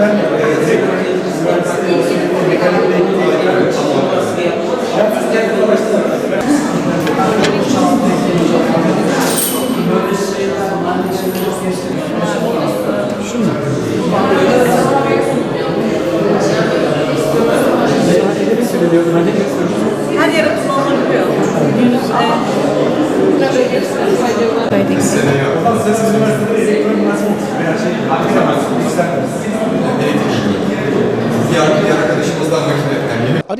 ben elektronik mühendisliği olsun, mekanik elektronik mühendisliği Ben Türkiye'de uğraştım. Her yere kullanılabiliyor. Evet. Siz üniversitede elektronik mühendisliği veya şey, aktif mühendisliği ister misiniz?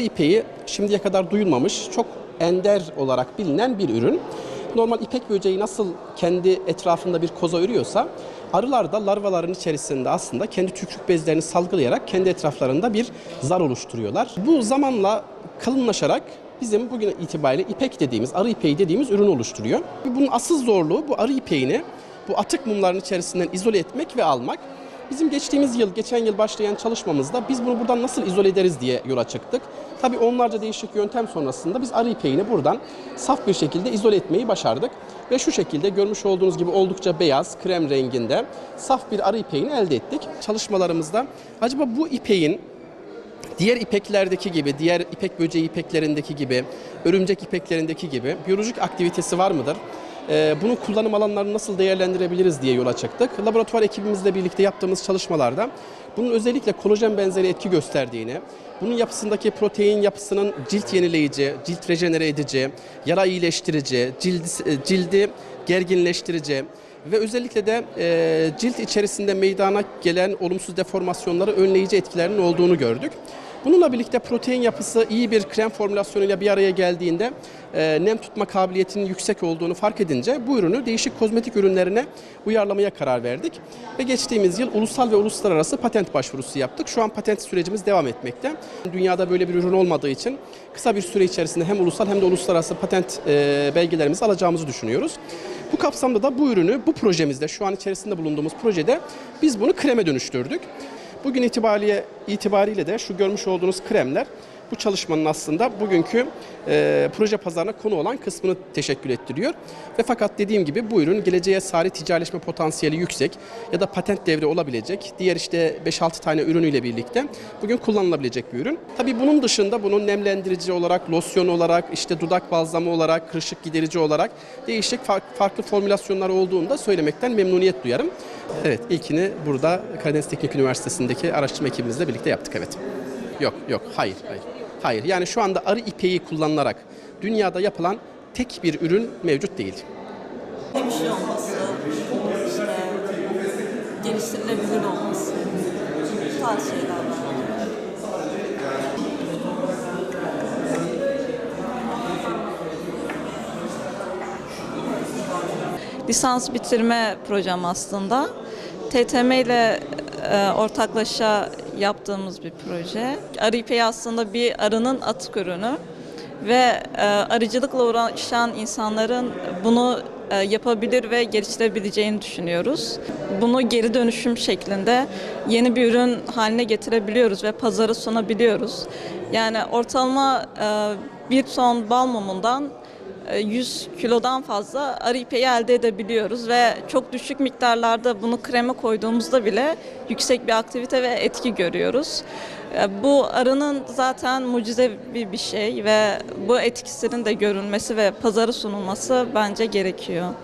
İpeği şimdiye kadar duyulmamış, çok ender olarak bilinen bir ürün. Normal ipek böceği nasıl kendi etrafında bir koza örüyorsa arılar da larvaların içerisinde aslında kendi tükürük bezlerini salgılayarak kendi etraflarında bir zar oluşturuyorlar. Bu zamanla kalınlaşarak bizim bugün itibariyle ipek dediğimiz, arı ipeği dediğimiz ürünü oluşturuyor. Bunun asıl zorluğu bu arı ipeğini bu atık mumların içerisinden izole etmek ve almak. Bizim geçtiğimiz yıl, geçen yıl başlayan çalışmamızda biz bunu buradan nasıl izole ederiz diye yola çıktık. Tabii onlarca değişik yöntem sonrasında biz arı ipeğini buradan saf bir şekilde izole etmeyi başardık. Ve şu şekilde görmüş olduğunuz gibi oldukça beyaz, krem renginde saf bir arı ipeğini elde ettik. Çalışmalarımızda acaba bu ipeğin diğer ipeklerdeki gibi, diğer ipek böceği ipeklerindeki gibi, örümcek ipeklerindeki gibi biyolojik aktivitesi var mıdır? Ee, Bunu kullanım alanlarını nasıl değerlendirebiliriz diye yola çıktık. Laboratuvar ekibimizle birlikte yaptığımız çalışmalarda bunun özellikle kolajen benzeri etki gösterdiğini, bunun yapısındaki protein yapısının cilt yenileyici, cilt rejenere edici, yara iyileştirici, cildi, cildi gerginleştirici, ve özellikle de e, cilt içerisinde meydana gelen olumsuz deformasyonları önleyici etkilerinin olduğunu gördük. Bununla birlikte protein yapısı iyi bir krem formülasyonuyla bir araya geldiğinde e, nem tutma kabiliyetinin yüksek olduğunu fark edince bu ürünü değişik kozmetik ürünlerine uyarlamaya karar verdik. Ve geçtiğimiz yıl ulusal ve uluslararası patent başvurusu yaptık. Şu an patent sürecimiz devam etmekte. Dünyada böyle bir ürün olmadığı için kısa bir süre içerisinde hem ulusal hem de uluslararası patent e, belgelerimizi alacağımızı düşünüyoruz. Bu kapsamda da bu ürünü bu projemizde şu an içerisinde bulunduğumuz projede biz bunu kreme dönüştürdük. Bugün itibariyle, itibariyle de şu görmüş olduğunuz kremler bu çalışmanın aslında bugünkü e, proje pazarına konu olan kısmını teşekkür ettiriyor. Ve fakat dediğim gibi bu ürün geleceğe sari ticaretleşme potansiyeli yüksek ya da patent devri olabilecek diğer işte 5-6 tane ürünüyle birlikte bugün kullanılabilecek bir ürün. Tabii bunun dışında bunun nemlendirici olarak, losyon olarak, işte dudak balzamı olarak, kırışık giderici olarak değişik fark- farklı formülasyonlar olduğunda söylemekten memnuniyet duyarım. Evet, ilkini burada Karadeniz Teknik Üniversitesi'ndeki araştırma ekibimizle birlikte yaptık evet. Yok, yok, hayır, hayır. Hayır, yani şu anda arı ipeği kullanılarak dünyada yapılan tek bir ürün mevcut değil. bir şey olması, işte geliştirilebilir olması, bu Lisans bitirme projem aslında. TTM ile e, ortaklaşa yaptığımız bir proje. Arı ipeği aslında bir arının atık ürünü ve e, arıcılıkla uğraşan insanların bunu e, yapabilir ve geliştirebileceğini düşünüyoruz. Bunu geri dönüşüm şeklinde yeni bir ürün haline getirebiliyoruz ve pazara sunabiliyoruz. Yani ortalama e, bir ton bal mumundan e, 100 kilodan fazla arı ipeği elde edebiliyoruz ve çok düşük miktarlarda bunu kreme koyduğumuzda bile yüksek bir aktivite ve etki görüyoruz. E, bu arının zaten mucizevi bir şey ve bu etkisinin de görülmesi ve pazara sunulması bence gerekiyor.